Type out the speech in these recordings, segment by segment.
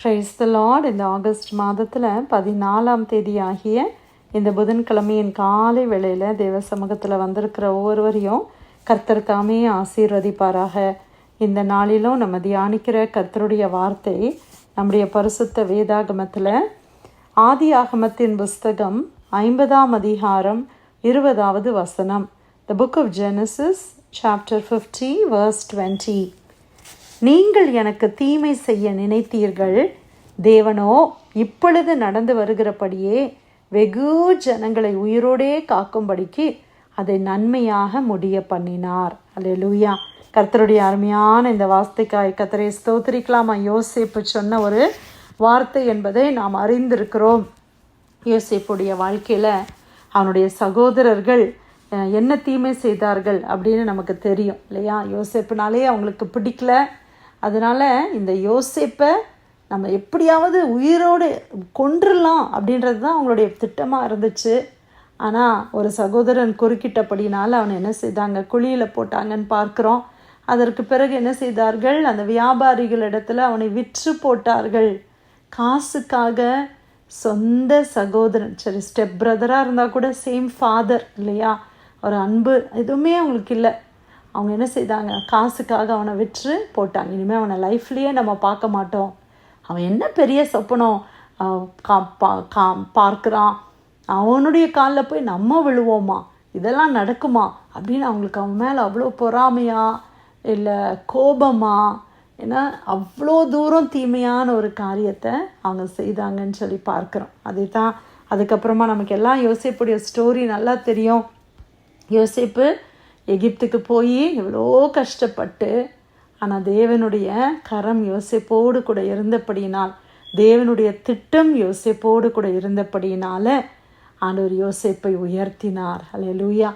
Price the Lord இந்த August மாதத்தில் பதினாலாம் தேதி ஆகிய இந்த புதன்கிழமையின் காலை வேளையில் தேவ சமூகத்தில் வந்திருக்கிற ஒவ்வொருவரையும் கர்த்தர் தாமே ஆசீர்வதிப்பாராக. இந்த நாளிலும் நம்ம தியானிக்கிற கர்த்தருடைய வார்த்தை நம்முடைய பரிசுத்த வேதாகமத்தில் ஆதி ஆகமத்தின் புஸ்தகம் ஐம்பதாம் அதிகாரம் இருபதாவது வசனம். The book of Genesis chapter fifty verse twenty நீங்கள் எனக்கு தீமை செய்ய நினைத்தீர்கள். தேவனோ இப்பொழுது நடந்து வருகிறபடியே வெகு ஜனங்களை உயிரோடே காக்கும்படிக்கு அதை நன்மையாக முடிய பண்ணினார். அல்லேலூயா கர்த்தருடைய அருமையான இந்த வார்த்தைக்காய் கத்தரை ஸ்தோத்திரிக்கலாமா? யோசிப்பு சொன்ன ஒரு வார்த்தை என்பதை நாம் அறிந்திருக்கிறோம். யோசிப்புடைய வாழ்க்கையில் அவனுடைய சகோதரர்கள் என்ன தீமை செய்தார்கள் அப்படின்னு நமக்கு தெரியும் இல்லையா? யோசிப்புனாலே அவங்களுக்கு பிடிக்கல. அதனால் இந்த யோசிப்பை நம்ம எப்படியாவது உயிரோடு கொன்றுலாம் அப்படின்றது தான் அவங்களுடைய திட்டமாக இருந்துச்சு. ஆனால் ஒரு சகோதரன் குறுக்கிட்டபடினால் அவனை என்ன செய்தாங்க? குழியில் போட்டாங்கன்னு பார்க்குறோம். அதற்கு பிறகு என்ன செய்தார்கள்? அந்த வியாபாரிகளிடத்துல அவனை விற்று போட்டார்கள். காசுக்காக சொந்த சகோதரன் சரி ஸ்டெப் பிரதராக இருந்தால் கூட சேம் ஃபாதர் இல்லையா? ஒரு அன்பு எதுவுமே அவங்களுக்கு இல்லை. அவங்க என்ன செய்தாங்க? காசுக்காக அவனை விற்று போட்டாங்க. இனிமேல் அவனை லைஃப்லேயே நம்ம பார்க்க மாட்டோம். அவன் என்ன பெரிய சொப்பனம்? கா- பா- கா- பார்க்குறான். அவனுடைய காலில் போய் நம்ம விழுவோமா? இதெல்லாம் நடக்குமா? அப்படின்னு அவங்களுக்கு அவன் மேலே அவ்வளோ பொறாமையா இல்லை கோபமா ஏன்னா அவ்வளோ தூரம் தீமையான ஒரு காரியத்தை அவங்க செய்தாங்கன்னு சொல்லி பார்க்குறோம். அதே தான் அதுக்கப்புறமா நமக்கு எல்லாம் யோசிப்புடைய ஸ்டோரி நல்லா தெரியும். யோசிப்பு எகிப்துக்கு போய் எவ்வளோ கஷ்டப்பட்டு ஆனால் தேவனுடைய கரம் யோசிப்போடு கூட இருந்தபடியினால் தேவனுடைய திட்டம் யோசிப்போடு கூட இருந்தபடியினால ஆண்டவர் யோசிப்பை உயர்த்தினார். அல்லேலூயா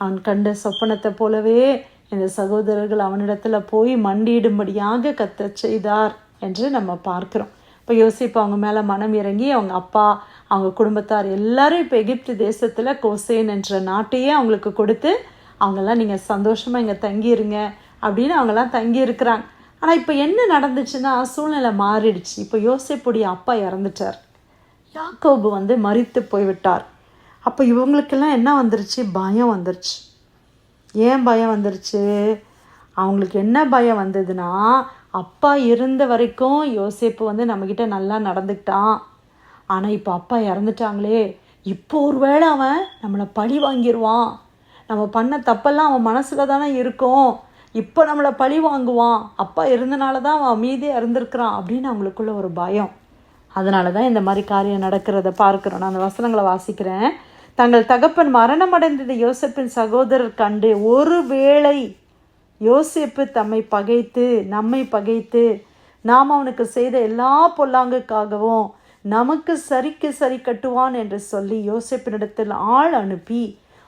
அவன் கண்ட சொப்பனத்தை போலவே இந்த சகோதரர்கள் அவனிடத்தில் போய் மண்டியிடும்படியாக கத்த செய்தார் என்று நம்ம பார்க்குறோம். இப்போ யோசிப்பு அவங்க மேலே மனம் இறங்கி அவங்க அப்பா அவங்க குடும்பத்தார் எல்லாரும் இப்போ எகிப்து தேசத்தில் கோசேன் என்ற நாட்டையே அவங்களுக்கு கொடுத்து அவங்கெல்லாம் நீங்கள் சந்தோஷமாக இங்கே தங்கியிருங்க அப்படின்னு அவங்கெல்லாம் தங்கி இருக்கிறாங்க ஆனால் இப்போ என்ன நடந்துச்சுன்னா சூழ்நிலை மாறிடுச்சு. இப்போ யோசிப்புடைய அப்பா இறந்துட்டார். யாக்கோபு வந்து மறித்து போய்விட்டார். அப்போ இவங்களுக்கெல்லாம் என்ன வந்துருச்சு? பயம் வந்துருச்சு. ஏன் பயம் வந்துருச்சு? அவங்களுக்கு என்ன பயம் வந்ததுன்னா அப்பா இருந்த வரைக்கும் யோசேப்பு வந்து நம்மக்கிட்ட நல்லா நடந்துக்கிட்டான். ஆனால் இப்போ அப்பா இறந்துட்டாங்களே. இப்போ ஒருவேளை அவன் நம்மளை பழி வாங்கிடுவான் நம்ம பண்ண தப்பெல்லாம் அவன் மனசில் தானே இருக்கும். இப்போ நம்மளை பழி வாங்குவான். அப்பா இருந்தனால தான் அவன் மீதியாக இருந்திருக்கிறான் அப்படின்னு அவங்களுக்குள்ள ஒரு பயம். அதனால தான் இந்த மாதிரி காரியம் நடக்கிறத பார்க்குறோம். நான் அந்த வசனங்களை வாசிக்கிறேன். தங்கள் தகப்பன் மரணமடைந்தது யோசப்பின் சகோதரர் கண்டு ஒருவேளை யோசிப்பு தம்மை பகைத்து நம்மை பகைத்து நாம் அவனுக்கு செய்த எல்லா பொல்லாங்குக்காகவும் நமக்கு சரிக்கு சரி கட்டுவான் என்று சொல்லி யோசிப்பினிடத்தில் ஆள் அனுப்பி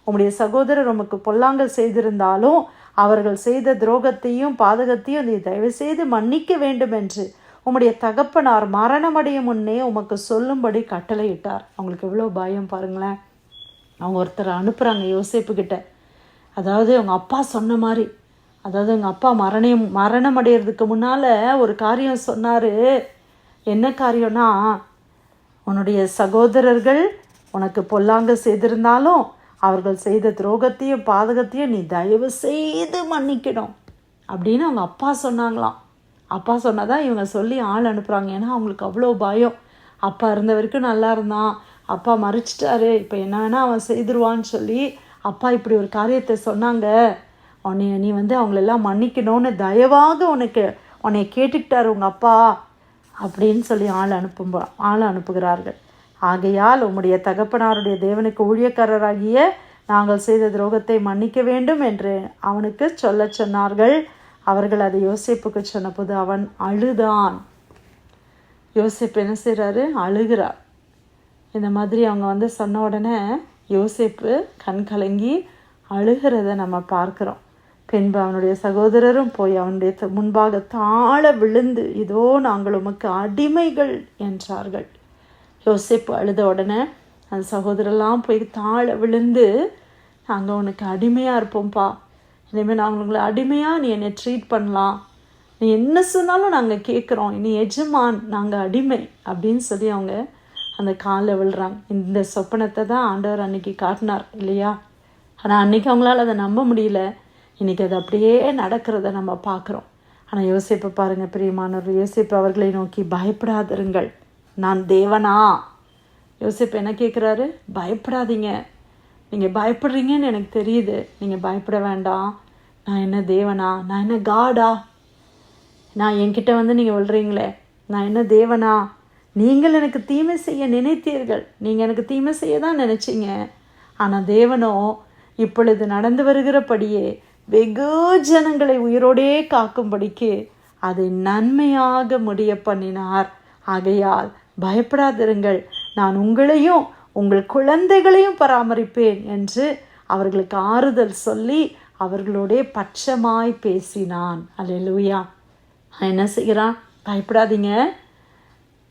உம்முடைய சகோதரர் உமக்கு பொல்லாங்கல் செய்திருந்தாலும் அவர்கள் செய்த துரோகத்தையும் பாதகத்தையும் நீ தயவு செய்து மன்னிக்க வேண்டும் என்று உம்முடைய தகப்பனார் மரணமடையும் முன்னே உமக்கு சொல்லும்படி கட்டளையிட்டார். அவங்களுக்கு எவ்வளோ பயம் பாருங்களேன். அவங்க ஒருத்தரை அனுப்புகிறாங்க யோசிப்புக்கிட்ட அதாவது அவங்க அப்பா சொன்ன மாதிரி. அதாவது எங்கள் அப்பா மரணம் மரணம் அடையிறதுக்கு முன்னால் ஒரு காரியம் சொன்னார். என்ன காரியம்னா உன்னுடைய சகோதரர்கள் உனக்கு பொல்லாங்க செய்திருந்தாலும் அவர்கள் செய்த துரோகத்தையும் பாதகத்தையும் நீ தயவு செய்து மன்னிக்கணும். அப்படின்னு அவங்க அப்பா சொன்னாங்களாம். அப்பா சொன்னதான் இவங்க சொல்லி ஆள் அனுப்புகிறாங்க ஏன்னா அவங்களுக்கு அவ்வளோ பயம். அப்பா இருந்த வரைக்கும் நல்லா இருந்தான். அப்பா மறிச்சிட்டாரு. இப்போ என்ன வேணால் அவன் செய்திருவான்னு சொல்லி அப்பா இப்படி ஒரு காரியத்தை சொன்னாங்க. உன்னை நீ வந்து அவங்களெல்லாம் மன்னிக்கணும்னு தயவாக உனக்கு உன்னை கேட்டுக்கிட்டாரு உங்கள் அப்பா அப்படின்னு சொல்லி ஆள் அனுப்பும் ஆள் அனுப்புகிறார்கள். ஆகையால் உம்முடைய தகப்பனாருடைய தேவனுக்கு ஊழியக்காரராகிய நாங்கள் செய்த துரோகத்தை மன்னிக்க வேண்டும் என்று அவனுக்கு சொல்ல சொன்னார்கள். அவர்கள் அதை யோசிப்புக்கு சொன்னபோது அவன் அழுதான். யோசிப்பு என்ன செய்கிறாரு அழுகிறார். இந்த மாதிரி அவங்க வந்து சொன்ன உடனே யோசிப்பு கண் கலங்கி அழுகிறத நம்ம பார்க்குறோம். பின்பு அவனுடைய சகோதரரும் போய் அவனுடைய முன்பாக தாழ விழுந்து இதோ நாங்கள் உமக்கு அடிமைகள் என்றார்கள். யோசிப்பு அழுத உடனே அந்த சகோதரெல்லாம் போய் தாழ விழுந்து நாங்கள் உனக்கு அடிமையாக இருப்போம்ப்பா. இனிமேல் நாங்கள் உங்களை அடிமையாக நீ என்னை ட்ரீட் பண்ணலாம். நீ என்ன சொன்னாலும் நாங்கள் கேட்குறோம் நீ எஜமான் நாங்கள் அடிமை. அப்படின்னு சொல்லி அவங்க அந்த காலில் விழுறாங்க. இந்த சொப்பனத்தை தான் ஆண்டவர் அன்னைக்கு காட்டினார் இல்லையா? ஆனால் அன்னைக்கு அவங்களால அதை நம்ப முடியல. இன்றைக்கி அது அப்படியே நடக்கிறத நம்ம பார்க்குறோம். ஆனால் யோசிப்பை பாருங்கள் பிரியமானவர். யோசிப்பு அவர்களை நோக்கி பயப்படாதிருங்கள். நான் தேவனா? யோசிப்பு என்ன கேட்குறாரு பயப்படாதீங்க. நீங்கள் பயப்படுறீங்கன்னு எனக்கு தெரியுது. நீங்கள் பயப்பட வேண்டாம். நான் என்ன தேவனா? நான் என்ன காடா? நான் என்கிட்ட வந்து நீங்கள் விழுறீங்களே. நான் என்ன தேவனா? நீங்கள் எனக்கு தீமை செய்ய நினைத்தீர்கள். நீங்கள் எனக்கு தீமை செய்ய தான் நினச்சிங்க. ஆனால் தேவனோ இப்பொழுது நடந்து வருகிறபடியே வெகு ஜனங்களை உயிரோடே காக்கும்படிக்கு அதை நன்மையாக முடிய பண்ணினார் ஆகையால் பயப்படாதிருங்கள். நான் உங்களையும் உங்கள் குழந்தைகளையும் பராமரிப்பேன் என்று அவர்களுக்கு ஆறுதல் சொல்லி அவர்களோடே பட்சமாய் பேசினான். அல்லேலூயா. அவன் என்ன செய்கிறான்? பயப்படாதீங்க.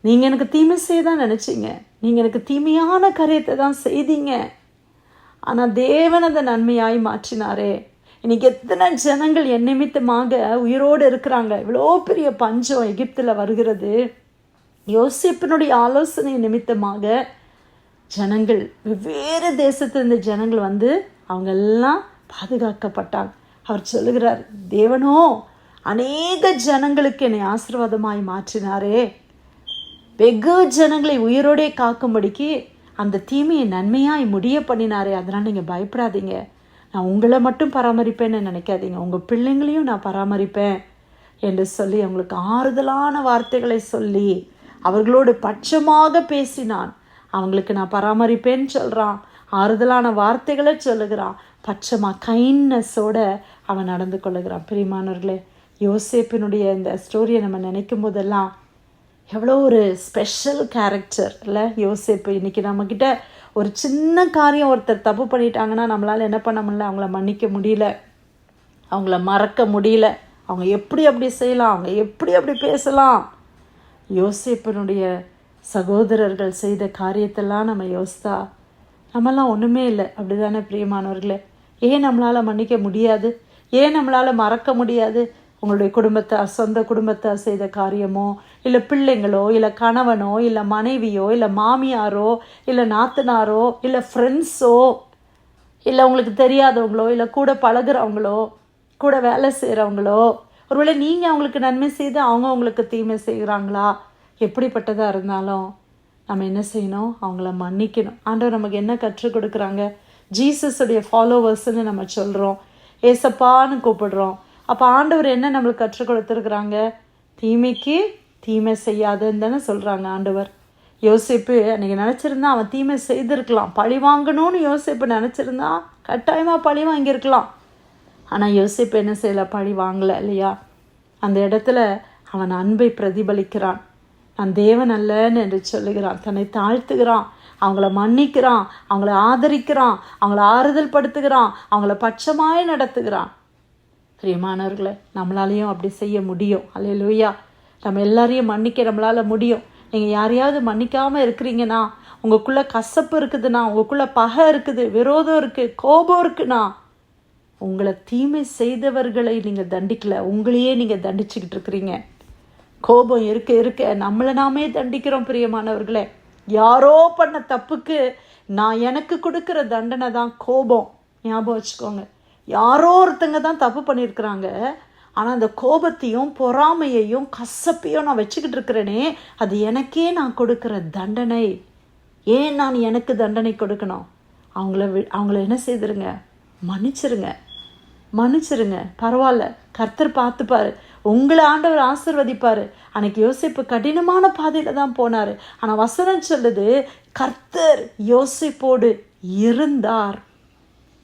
நீங்கள் எனக்கு தீமை செய்ய தான் நினச்சிங்க. நீங்கள் எனக்கு தீமையான காரியத்தை தான் செய்தீங்க. ஆனால் தேவன் அதை நன்மையாய் மாற்றினாரே. இன்னைக்கு எத்தனை ஜனங்கள் என் நிமித்தமாக உயிரோடு இருக்கிறாங்க. இவ்வளோ பெரிய பஞ்சம் எகிப்தில் வருகிறது. யோசிப்பினுடைய ஆலோசனை நிமித்தமாக ஜனங்கள் வெவ்வேறு தேசத்திலிருந்து ஜனங்கள் வந்து அவங்க எல்லாம் பாதுகாக்கப்பட்டாங்க. அவர் சொல்லுகிறார் தேவனோ அநேக ஜனங்களுக்கு என்னை ஆசீர்வாதமாய் மாற்றினாரே. வெகு ஜனங்களை உயிரோடே காக்கும்படிக்கு அந்த தீமையை நன்மையாய் முடிய பண்ணினாரே. அதனால் நீங்கள் பயப்படாதீங்க. நான் உங்களை மட்டும் பராமரிப்பேன்னு நினைக்காதீங்க. உங்கள் பிள்ளைங்களையும் நான் பராமரிப்பேன். என்று சொல்லி அவங்களுக்கு ஆறுதலான வார்த்தைகளை சொல்லி அவர்களோடு பட்சமாக பேசினான். அவங்களுக்கு நான் பராமரிப்பேன்னு சொல்கிறான் ஆறுதலான வார்த்தைகளை சொல்லுகிறான். பட்சமாக கைண்ட்னஸோட அவன் நடந்து கொள்ளுகிறான். பிரிமானவர்களே யோசேப்பினுடைய இந்த ஸ்டோரியை நம்ம நினைக்கும் போதெல்லாம் எவ்வளோ ஒரு ஸ்பெஷல் கேரக்டர் இல்லை யோசேப்பு இன்றைக்கி நம்மக்கிட்ட ஒரு சின்ன காரியம் ஒருத்தர் தப்பு பண்ணிட்டாங்கன்னா நம்மளால் என்ன பண்ண முடியல? அவங்கள மன்னிக்க முடியல. அவங்கள மறக்க முடியல. அவங்க எப்படி அப்படி செய்யலாம்? அவங்க எப்படி அப்படி பேசலாம்? யோசிப்பனுடைய சகோதரர்கள் செய்த காரியத்தெல்லாம் நம்ம யோசித்தா நம்மலாம் ஒன்றுமே இல்லை. அப்படி தானே பிரியமானவர்களே? ஏன் நம்மளால் மன்னிக்க முடியாது? ஏன் நம்மளால் மறக்க முடியாது? உங்களுடைய குடும்பத்தை சொந்த குடும்பத்தை செய்த காரியமோ இல்லை பிள்ளைங்களோ இல்லை கணவனோ இல்லை மனைவியோ இல்லை மாமியாரோ இல்லை நாத்தனாரோ இல்லை ஃப்ரெண்ட்ஸோ இல்லை உங்களுக்கு தெரியாதவங்களோ இல்லை கூட பழகுறவங்களோ கூட வேலை செய்கிறவங்களோ ஒருவேளை நீங்கள் அவங்களுக்கு நன்மை செய்து அவங்க உங்களுக்கு தீமை செய்கிறாங்களா எப்படிப்பட்டதாக இருந்தாலும் நம்ம என்ன செய்யணும்? அவங்கள மன்னிக்கணும். ஆண்டவர் நமக்கு என்ன கற்றுக் கொடுக்குறாங்க? ஜீசஸுடைய ஃபாலோவர்ஸ்ன்னு நம்ம சொல்கிறோம் ஏசப்பான்னு கூப்பிடுறோம். அப்போ ஆண்டவர் என்ன நம்மளுக்கு கற்றுக் கொடுத்துருக்குறாங்க? தீமைக்கு தீமை செய்யாதுன்னு தானே சொல்கிறாங்க ஆண்டவர். யோசிப்பு அன்றைக்கி நினச்சிருந்தா அவன் தீமை செய்திருக்கலாம். பழி வாங்கணும்னு யோசிப்பு நினச்சிருந்தா கட்டாயமாக பழி வாங்கியிருக்கலாம். ஆனால் யோசிப்பு என்ன செய்யலை? பழி வாங்கலை இல்லையா? அந்த இடத்துல அவன் அன்பை பிரதிபலிக்கிறான். நான் தேவன் அல்லன்னு என்று சொல்லுகிறான். தன்னை தாழ்த்துகிறான். அவங்கள மன்னிக்கிறான். அவங்கள ஆதரிக்கிறான். அவங்கள ஆறுதல் படுத்துகிறான். அவங்கள பட்சமாய் நடத்துகிறான். பிரியமானவர்களை நம்மளாலையும் அப்படி செய்ய முடியும். அல்லையா நம்ம எல்லாரையும் மன்னிக்க நம்மளால் முடியும். நீங்கள் யாரையாவது மன்னிக்காமல் இருக்கிறீங்கன்னா உங்களுக்குள்ளே கசப்பு இருக்குதுண்ணா. உங்களுக்குள்ளே பகை இருக்குது. விரோதம் இருக்குது கோபம் இருக்குண்ணா. உங்களை தீமை செய்தவர்களை நீங்கள் தண்டிக்கல. உங்களையே நீங்கள் தண்டிச்சுக்கிட்டு இருக்கிறீங்க. கோபம் இருக்க இருக்க நம்மளை நாமே தண்டிக்கிறோம் பிரியமானவர்களே. யாரோ பண்ண தப்புக்கு நான் எனக்கு கொடுக்குற தண்டனை தான் கோபம். ஞாபகம் வச்சுக்கோங்க. யாரோ ஒருத்தங்க தான் தப்பு பண்ணியிருக்கிறாங்க. ஆனால் அந்த கோபத்தையும் பொறாமையையும் கசப்பையும் நான் வச்சுக்கிட்டு இருக்கிறேனே அது எனக்கே நான் கொடுக்குற தண்டனை. ஏன் நான் எனக்கு தண்டனை கொடுக்கணும்? அவங்கள வி அவங்கள என்ன செய்திருங்க? மன்னிச்சிருங்க. மன்னிச்சிருங்க. பரவாயில்ல கர்த்தர் பார்த்துப்பாரு. உங்களை ஆண்டவர் ஆசிர்வதிப்பார். அன்னைக்கு யோசிப்பு கடினமான பாதையில் தான் போனார். ஆனால் வசனம் சொல்லுது கர்த்தர் யோசிப்போடு இருந்தார்.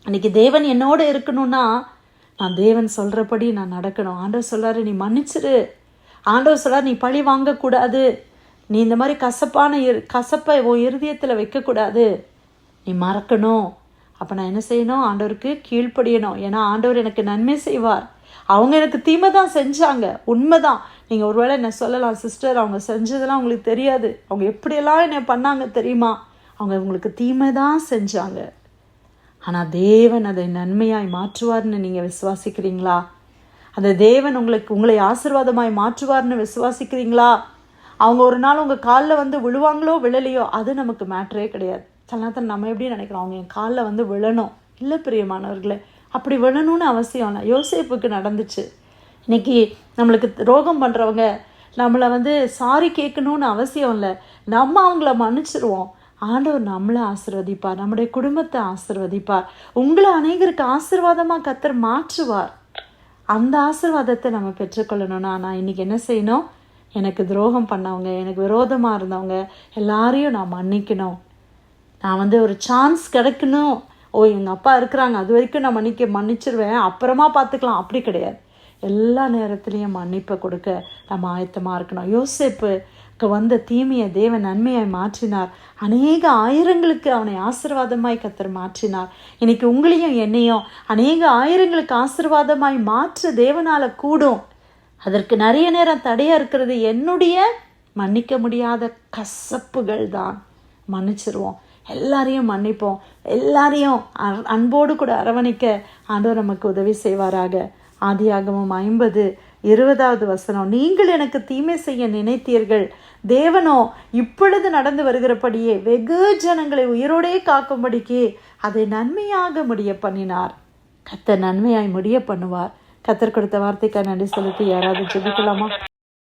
அன்னைக்கு தேவன் என்னோட இருக்கணும்னா நான் தேவன் சொல்கிறபடி நான் நடக்கணும். ஆண்டவர் சொல்கிறாரு நீ மன்னிச்சிரு. ஆண்டவர் சொல்கிறார் நீ பழி வாங்கக்கூடாது. நீ இந்த மாதிரி கசப்பான இரு கசப்பை உன் இருதயத்தில் வைக்கக்கூடாது. நீ மறக்கணும். அப்போ நான் என்ன செய்யணும்? ஆண்டவருக்கு கீழ்ப்படியணும். ஏன்னா ஆண்டவர் எனக்கு நன்மை செய்வார். அவங்க எனக்கு தீமை தான் செஞ்சாங்க. உண்மை தான் நீங்கள் ஒருவேளை என்ன சொல்லலாம் சிஸ்டர் அவங்க செஞ்சதெல்லாம் உங்களுக்கு தெரியாது. அவங்க எப்படியெல்லாம் என்ன பண்ணாங்க தெரியுமா? அவங்க உங்களுக்கு தீமை தான் செஞ்சாங்க. ஆனால் தேவன் அதை நன்மையாய் மாற்றுவார்னு நீங்கள் விசுவாசிக்கிறீங்களா? அந்த தேவன் உங்களுக்கு உங்களை ஆசீர்வாதமாய் மாற்றுவார்னு விசுவாசிக்கிறீங்களா? அவங்க ஒரு நாள் உங்கள் காலில் வந்து விழுவாங்களோ விழலையோ அது நமக்கு மேட்ரே கிடையாது. சில நேரத்தில் நம்ம எப்படி நினைக்கிறோம்? அவங்க என் காலில் வந்து விழணும். இல்லை பிரியமானவர்களே அப்படி விழணும்னு அவசியம் இல்லை. யோசிப்புக்கு நடந்துச்சு. இன்றைக்கி நம்மளுக்கு ரோகம் பண்ணுறவங்க நம்மளை வந்து சாரி கேட்கணும்னு அவசியம் இல்லை. நம்ம அவங்கள மன்னிச்சிருவோம். ஆண்டவர் நம்மளை ஆசிர்வதிப்பார். நம்முடைய குடும்பத்தை ஆசிர்வதிப்பார். உங்களை அநேகருக்கு ஆசீர்வாதமாக கத்தர் மாற்றுவார். அந்த ஆசீர்வாதத்தை நம்ம பெற்றுக்கொள்ளணும்னா நான் இன்னைக்கு என்ன செய்யணும்? எனக்கு துரோகம் பண்ணவங்க எனக்கு விரோதமாக இருந்தவங்க எல்லாரையும் நான் மன்னிக்கணும். நான் வந்து ஒரு சான்ஸ் கிடைக்கணும். ஓ எங்கள் அப்பா இருக்கிறாங்க. அது வரைக்கும் நான் மன்னிக்க மன்னிச்சிருவேன். அப்புறமா பார்த்துக்கலாம். அப்படி கிடையாது. எல்லா நேரத்துலையும் மன்னிப்பை கொடுக்க நம்ம ஆயத்தமாக இருக்கணும். யோசேப்புக்கு வந்த தீமையை தேவன் நன்மையாய் மாற்றினார். அநேக ஆயிரங்களுக்கு அவனை ஆசீர்வாதமாய் கத்தர் மாற்றினார். இன்னைக்கு உங்களையும் என்னையும் அநேக ஆயிரங்களுக்கு ஆசீர்வாதமாய் மாற்ற தேவனால் கூடும். அதற்கு நிறைய நேரம் தடையாக இருக்கிறது என்னுடைய மன்னிக்க முடியாத கசப்புகள் தான். மன்னிச்சிருவோம். எல்லாரையும் மன்னிப்போம். எல்லாரையும் அன்போடு கூட அரவணைக்க ஆண்டவர் நமக்கு உதவி செய்வாராக. ஆதியாகமும் ஐம்பது இருபதாவது வசனம். நீங்கள் எனக்கு தீமை செய்ய நினைத்தீர்கள். தேவனோ இப்பொழுது நடந்து வருகிறபடியே வெகு ஜனங்களை உயிரோடே காக்கும்படிக்கு அதை நன்மையாக முடிய பண்ணினார். கத்த நன்மையாய் முடிய பண்ணுவார். கத்தர் கொடுத்த வார்த்தைக்காக நன்றி செலுத்தி யாராவது ஜெபிக்கலாமா?